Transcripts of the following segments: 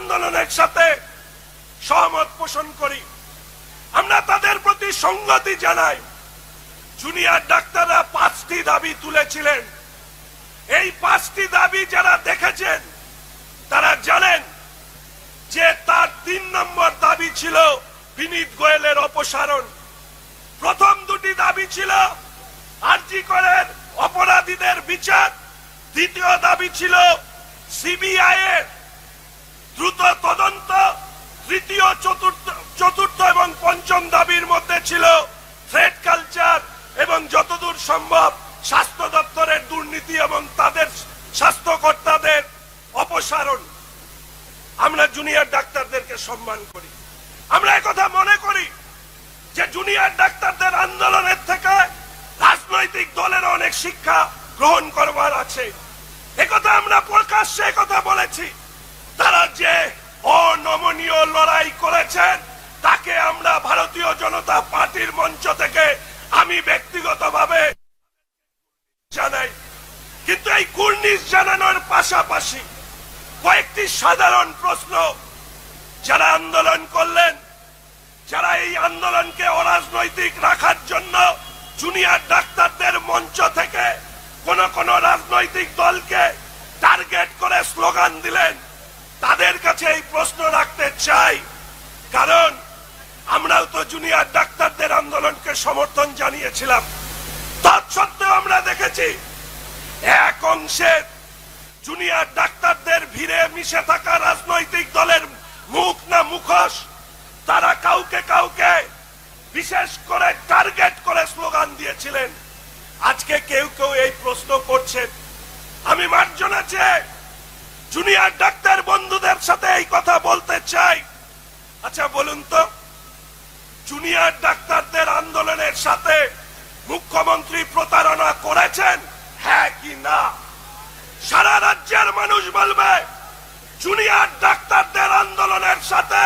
আন্দোলনের সাথে সহমত পোষণ করি। আমরা তাদের প্রতি সংগতি জানাই। জুনিয়র ডাক্তাররা পাঁচটি দাবি তুলেছিলেন। এই পাঁচটি দাবি যারা দেখেছেন, তারা জানেন যে তার তিন নম্বর দাবি ছিল বিনীত গোয়েলের অপসারণ। প্রথম দুটি দাবি ছিল আরজি করের অপরাধীদের বিচার। দ্বিতীয় দাবি ছিল সিবিআই এর দ্রুত তদন্ত, তৃতীয়, চতুর্থ চতুর্থ এবং পঞ্চম দাবির মধ্যে ছিল থ্রেড কালচার এবং যতদূর সম্ভব স্বাস্থ্য দপ্তরের দুর্নীতি এবং তাদের স্বাস্থ্যকর্তাদের অপসারণ। আমরা জুনিয়র ডাক্তারদেরকে সম্মান করি। আমরা একথা মনে করি যে জুনিয়র ডাক্তারদের আন্দোলনের থেকে রাজনৈতিক দলের অনেক শিক্ষা গ্রহণ করবার আছে। একথা আমরা প্রকাশ্যে কথা বলেছি। তারা যে অনমনীয় লড়াই করেছেন, তাকে আমরা ভারতীয় জনতা পার্টির মঞ্চ থেকে আমি ব্যক্তিগতভাবে জানাই। কিন্তু এই কুর্নিশ জানানোর পাশাপাশি কয়েকটি সাধারণ প্রশ্ন যারা আন্দোলন করলেন, যারা এই আন্দোলনকে অরাজনৈতিক রাখার জন্য জুনিয়র ডাক্তারদের মঞ্চ থেকে কোন কোন রাজনৈতিক দলকে টার্গেট করে স্লোগান দিলেন। তাদের কাছে এই প্রশ্ন রাখতে চাই। কারণ আমরাও তো জুনিয়র ডাক্তারদের আন্দোলনকে সমর্থন জানিয়েছিলাম। তৎসত্ত্বেও আমরা দেখেছি, এক অংশের জুনিয়র ডাক্তারদের ভিড়ে মিশে থাকা রাজনৈতিক দলের মুখ না মুখোশ, তারা কাউকে কাউকে বিশেষ করে টার্গেট করে স্লোগান দিয়েছিলেন। আজকে কেউ কেউ এই প্রশ্ন করছেন আমি মার্জনা চেয়ে জুনিয়র ডাক্তার বন্ধুদের সাথে এই কথা বলতে চাই। আচ্ছা বলুন তো, জুনিয়র ডাক্তারদের আন্দোলনের সাথে মুখ্যমন্ত্রী প্রতারণা করেছেন? হ্যাঁ কি না? সারা রাজ্যের মানুষ বলবে, জুনিয়র ডাক্তারদের আন্দোলনের সাথে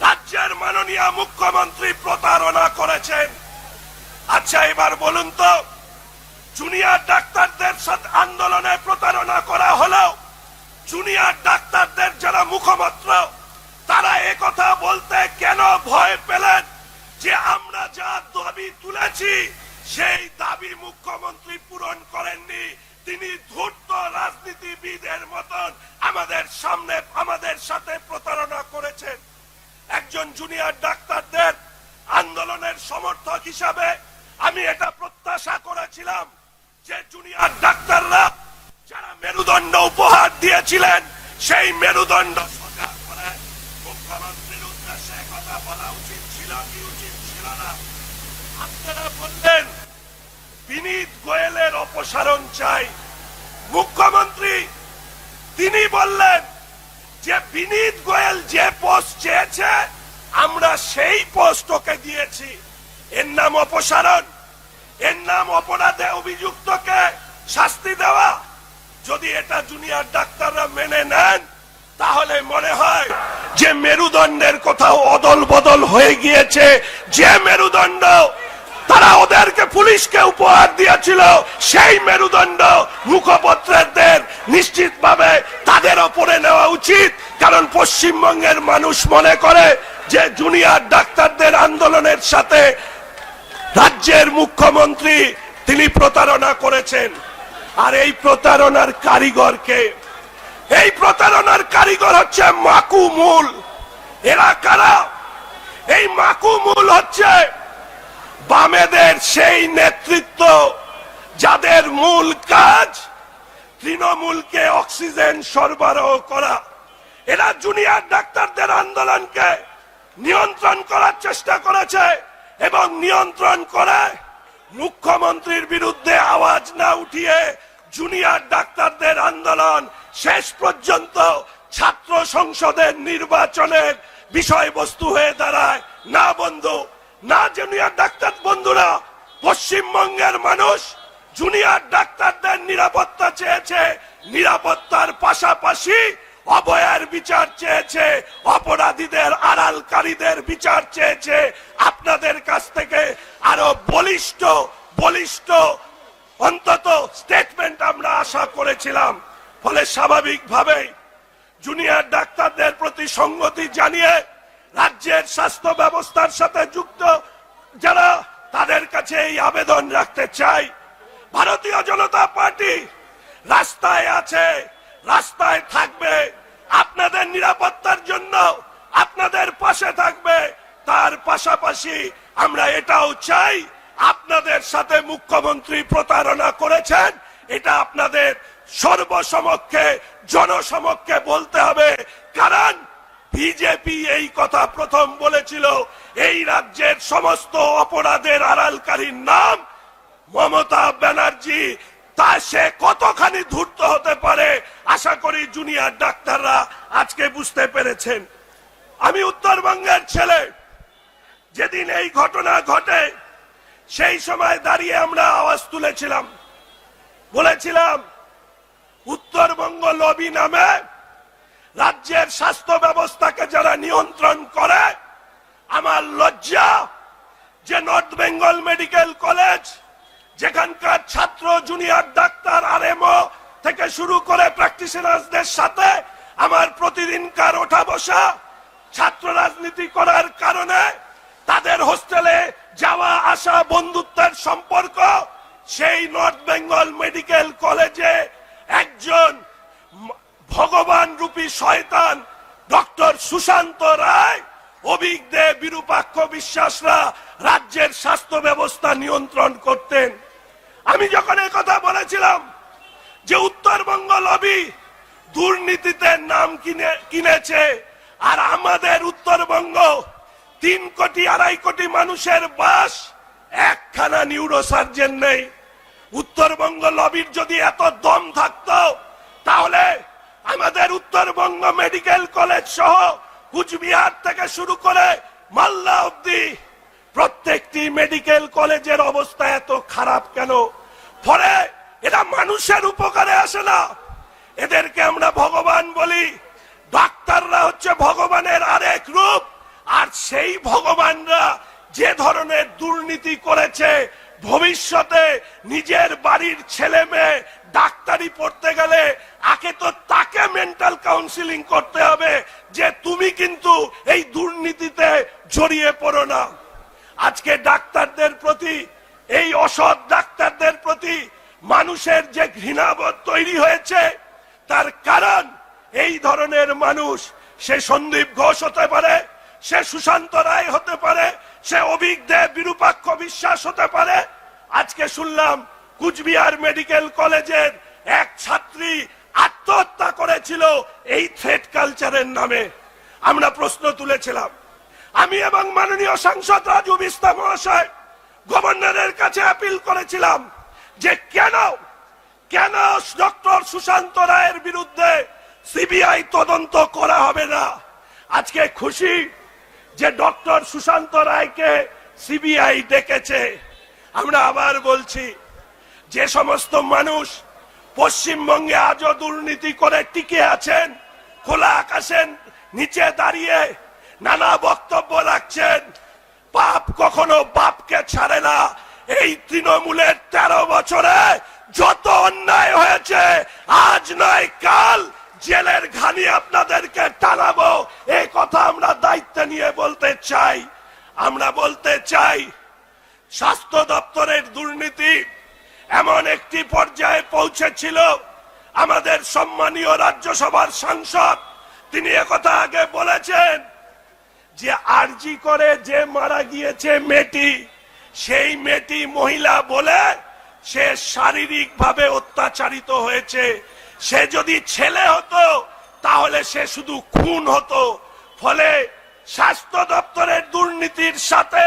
রাজ্যের মাননীয় মুখ্যমন্ত্রী প্রতারণা করেছেন। আচ্ছা এবার বলুন তো, জুনিয়র ডাক্তারদের সাথে আন্দোলনে প্রতারণা করা হলেও জুনিয়র ডাক্তারদের যারা মুখপাত্র তারা একথা বলতে কেন ভয় পেলেন? যে আমরা যা দাবি তুলেছি, সেই দাবি মুখ্যমন্ত্রী পূরণ করেননি। তিনি ধূর্ত রাজনীতিবিদের মতন আমাদের সামনে, আমাদের সাথে প্রতারণা করেছেন। একজন জুনিয়র ডাক্তারদের আন্দোলনের সমর্থক হিসাবে আমি এটা প্রত্যাশা করেছিলাম যে জুনিয়র ডাক্তাররা মেরুদণ্ড উপহার দিয়েছিলেন, সেই মেরুদণ্ড বিনীত গোয়েলের অপসারণ চাই। মুখ্যমন্ত্রী, তিনি বললেন যে বিনীত গোয়েল যে পোস্ট চেয়েছে, আমরা সেই পোস্ট ওকে দিয়েছি। এর নাম অপসারণ। এর নাম অপরাধে অভিযুক্তকে শাস্তি দেওয়া যদি এটা জুনিয়র ডাক্তাররা মেনে নেন, তাহলে মনে হয় যে মেরুদণ্ডের কোথাও অদল বদল হয়ে গিয়েছে। যে মেরুদণ্ড তারা ওদেরকে পুলিশকে উপহার দিয়েছিল, সেই মেরুদণ্ড মুখপত্রদের নিশ্চিতভাবে তাদের ওপরে নেওয়া উচিত। কারণ পশ্চিমবঙ্গের মানুষ মনে করে যে জুনিয়র ডাক্তারদের আন্দোলনের সাথে রাজ্যের মুখ্যমন্ত্রী তিনি প্রতারণা করেছেন। আর এই প্রতারণার কারিগরকে, এই প্রতারণার কারিগর হচ্ছে মাকুমুল। এরা কারা? এই মাকুমুল হচ্ছে বামেদের সেই নেতৃত্ব যাদের মূল কাজ তৃণমূলকে অক্সিজেন সরবরাহ করা। এরা জুনিয়র ডাক্তারদের আন্দোলনকে নিয়ন্ত্রণ করার চেষ্টা করেছে এবং নিয়ন্ত্রণ করে মুখ্যমন্ত্রীর বিরুদ্ধে আওয়াজ না উঠিয়ে জুনিয়র ডাক্তারদের আন্দোলন শেষ পর্যন্ত ছাত্র সংসদের নির্বাচনের বিষয়বস্তু হয়ে দাঁড়ায়। না বন্ধু, না জুনিয়র ডাক্তার বন্ধুরা, পশ্চিমবঙ্গের মানুষ জুনিয়র ডাক্তারদের নিরাপত্তা চেয়েছে, নিরাপত্তার পাশাপাশি অবয়ার বিচার চেয়েছে, অপরাধীদের, আড়ালকারীদের বিচার চেয়েছে। আপনাদের কাছ থেকে আরও বলিষ্ঠ বলিষ্ঠ অন্তত স্টেটমেন্ট আমরা আশা করেছিলাম। ফলে স্বাভাবিকভাবেই জুনিয়র ডাক্তারদের প্রতি সঙ্গতি জানিয়ে রাজ্যের স্বাস্থ্য ব্যবস্থার সাথে যুক্ত যারা তাদের কাছে এই আবেদন রাখতে চাই। ভারতীয় জনতা পার্টি রাস্তায় আছে, রাস্তায় থাকবে। আপনাদের নিরাপত্তার জন্য আপনাদের পাশে থাকবে। তার পাশাপাশি আমরা এটাও চাই আপনাদের সাথে মুখ্যমন্ত্রী প্রতারণা করেছেন, এটা আপনাদের সর্বসমক্ষে, জনসমক্ষে বলতে হবে। কারণ বিজেপি এই কথা প্রথম বলেছিল, এই রাজ্যের সমস্ত অপরাধের আড়ালকারীর নাম মমতা ব্যানার্জি। তা সে কতখানি ধূর্ত হতে পারে, আশা করি জুনিয়র ডাক্তাররা আজকে বুঝতে পেরেছেন। আমি উত্তরবঙ্গের ছেলে, যেদিন এই ঘটনা ঘটে সেই সময় দাঁড়িয়ে আমরা আওয়াজ তুলেছিলাম। বলেছিলাম, উত্তরবঙ্গ লবি নামে রাজ্যের স্বাস্থ্য ব্যবস্থাকে যারা নিয়ন্ত্রণ করে, আমার লজ্জা যে নর্থ বেঙ্গল মেডিকেল কলেজ, যেখানকার ছাত্র, জুনিয়র, ডাক্তার আর থেকে শুরু করে প্র্যাকটিশনার্সদের সাথে আমার প্রতিদিনকার ওঠা বসা ছাত্র রাজনীতি করার কারণে তাদের হোস্টেলে যাওয়া, আসা বন্ধুত্বের সম্পর্ক, সেই নর্থ বেঙ্গল মেডিকেল কলেজে একজন ভগবান রূপী শয়তান, ডক্টর সুশান্ত রায়, অভিজ্ঞ বিরূপাক্ষ বিশ্বাসরা রাজ্যের স্বাস্থ্য ব্যবস্থা নিয়ন্ত্রণ করতেন। আমি যখন কথা বলেছিলাম যে উত্তরবঙ্গ লবি দুর্নীতিতে নাম কিনে, কিনেছে, আর আমাদের উত্তরবঙ্গ তিন কোটি, আড়াই কোটি মানুষের বাস, একখানা নিউরোসার্জেন নেই। উত্তরবঙ্গ লবির যদি এত দম থাকতো, তাহলে আমাদের উত্তরবঙ্গ মেডিকেল কলেজ সহ কুচবিহার থেকে শুরু করে মাল্লা অব্দি প্রত্যেকটি মেডিকেল কলেজের অবস্থা এত খারাপ কেন? ফলে এরা মানুষের উপকারে আসে না। এদেরকে আমরা ভগবান বলি, ডাক্তাররা হচ্ছে ভগবানের আরেক রূপ। আর সেই ভগবানরা যে ধরনের দুর্নীতি করেছে, ভবিষ্যতে নিজের বাড়ির ছেলে মেয়ে ডাক্তারি পড়তে গেলে আগে তো তাকে মেন্টাল কাউন্সিলিং করতে হবে যে তুমি কিন্তু এই দুর্নীতিতে জড়িয়ে পড়ো না। আজকে ডাক্তারদের প্রতি, এই অসৎ ডাক্তারদের প্রতি মানুষের যে ঘৃণাবোধ তৈরি হয়েছে, তার কারণ এই ধরনের মানুষ সে সন্দীপ ঘোষ হতে পারে। সে সুশান্ত রায় হতে পারে, সে অভিজ্ঞ বিরূপাক্ষ বিশ্বাস হতে পারে। আজকে শুনলাম কুচবিহার মেডিকেল কলেজের এক ছাত্রী আত্মহত্যা করেছিল এই থ্রেড কালচারের নামে। আমরা প্রশ্ন তুলেছিলাম, আমি এবং মাননীয় সাংসদ রাজু বিস্তা মহাশয় গভর্নরের কাছে আপিল করেছিলাম যে কেন কেন ডক্টর সুশান্ত রায়ের বিরুদ্ধে সিবিআই তদন্ত করা হবে না? আজকে খুশি যে ডক্টর সুশান্ত রায়কে সিবিআই ডেকেছে, আমরা আবার বলছি, যে সমস্ত মানুষ পশ্চিমবঙ্গে আজও দুর্নীতি করে টিকে আছেন, খোলা আকাশের নিচে দাঁড়িয়ে নানা বক্তব্য রাখছেন, পাপ কখনো বাপকে ছাড়ে না। এই তৃণমূলের তেরো বছরে যত অন্যায় হয়েছে, আজ নয়, কাল জেলের ঘানি আপনাদেরকে টানাবো। এই কথা আমরা দায়িত্ব নিয়ে বলতে চাই। আমরা বলতে চাই, স্বাস্থ্য দপ্তরের দুর্নীতি এমন একটি পর্যায়ে পৌঁছেছিল। আমাদের সম্মানীয় রাজ্যসভার সাংসদ, তিনি একথা আগে বলেছেন যে আরজি করে যে মারা গিয়েছে মেয়েটি, সেই মেয়েটি মহিলা বলে সে শারীরিক ভাবে অত্যাচারিত হয়েছে। সে যদি ছেলে হতো, তাহলে সে শুধু খুন হতো। ফলে স্বাস্থ্য দপ্তরের দুর্নীতির সাথে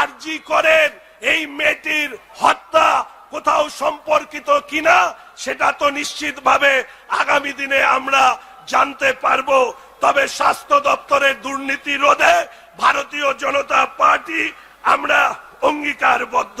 আরজি করেন এই মেয়েটির হত্যা কোথাও সম্পর্কিত কিনা, সেটা তো নিশ্চিতভাবে আগামী দিনে আমরা জানতে পারব। তবে স্বাস্থ্য দপ্তরের দুর্নীতি রোধে ভারতীয় জনতা পার্টি আমরা অঙ্গীকারবদ্ধ।